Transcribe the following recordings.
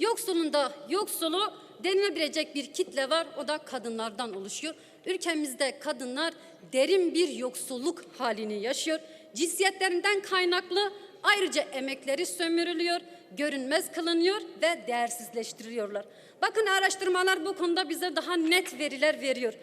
Yoksulunda yoksulu denilebilecek bir kitle var. O da kadınlardan oluşuyor. Ülkemizde kadınlar derin bir yoksulluk halini yaşıyor. Cinsiyetlerinden kaynaklı ayrıca emekleri sömürülüyor, görünmez kılınıyor ve değersizleştiriliyorlar. Bakın araştırmalar bu konuda bize daha net veriler veriyor.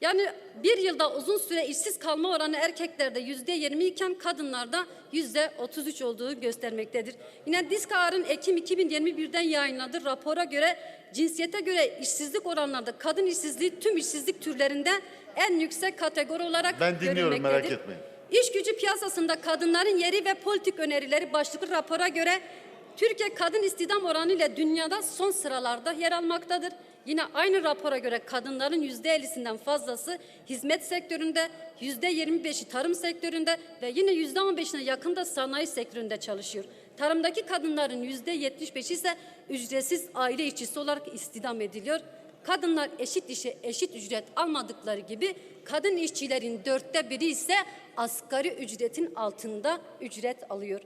Yani bir yılda uzun süre işsiz kalma oranı erkeklerde yüzde 20 iken kadınlarda yüzde 33 olduğu göstermektedir. Yine Diskar'ın Ekim 2021'den yayınladığı rapora göre cinsiyete göre işsizlik oranlarda kadın işsizliği tüm işsizlik türlerinde en yüksek kategori olarak Ben dinliyorum, merak etmeyin. İş gücü piyasasında kadınların yeri ve politik önerileri başlıklı rapora göre Türkiye kadın istihdam oranı ile dünyada son sıralarda yer almaktadır. Yine aynı rapora göre kadınların yüzde 50'sinden fazlası hizmet sektöründe, yüzde 25'i tarım sektöründe ve yine yüzde 15'ine yakın da sanayi sektöründe çalışıyor. Tarımdaki kadınların yüzde 75'i ise ücretsiz aile işçisi olarak istihdam ediliyor. Kadınlar eşit işe eşit ücret almadıkları gibi kadın işçilerin dörtte biri ise asgari ücretin altında ücret alıyor.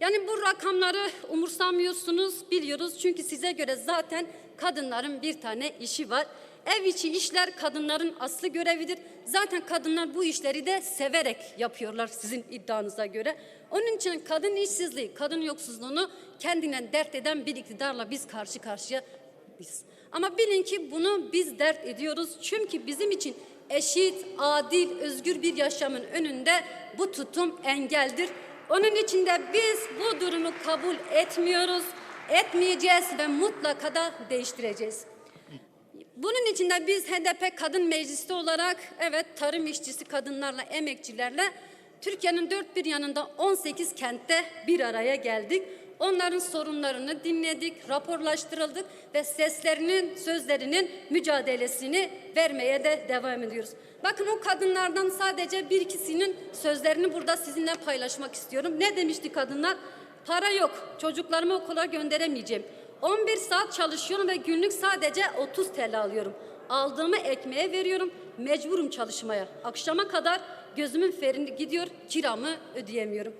Yani bu rakamları umursamıyorsunuz biliyoruz çünkü size göre zaten kadınların bir tane işi var. Ev içi işler kadınların aslı görevidir. Zaten kadınlar bu işleri de severek yapıyorlar sizin iddianıza göre. Onun için kadın işsizliği, kadın yoksuzluğunu kendine dert eden bir iktidarla biz karşı karşıya biz. Ama bilin ki bunu biz dert ediyoruz. Çünkü bizim için eşit, adil, özgür bir yaşamın önünde bu tutum engeldir. Onun için de biz bu durumu kabul etmiyoruz, etmeyeceğiz ve mutlaka da değiştireceğiz. Bunun için de biz HDP Kadın Meclisi olarak evet tarım işçisi kadınlarla, emekçilerle Türkiye'nin dört bir yanında 18 kentte bir araya geldik. Onların sorunlarını dinledik, raporlaştırıldık ve seslerinin, sözlerinin mücadelesini vermeye de devam ediyoruz. Bakın o kadınlardan sadece bir ikisinin sözlerini burada sizinle paylaşmak istiyorum. Ne demişti kadınlar? Para yok, çocuklarımı okula gönderemeyeceğim. 11 saat çalışıyorum ve günlük sadece 30 TL alıyorum. Aldığımı ekmeğe veriyorum, mecburum çalışmaya. Akşama kadar gözümün ferini gidiyor, kiramı ödeyemiyorum.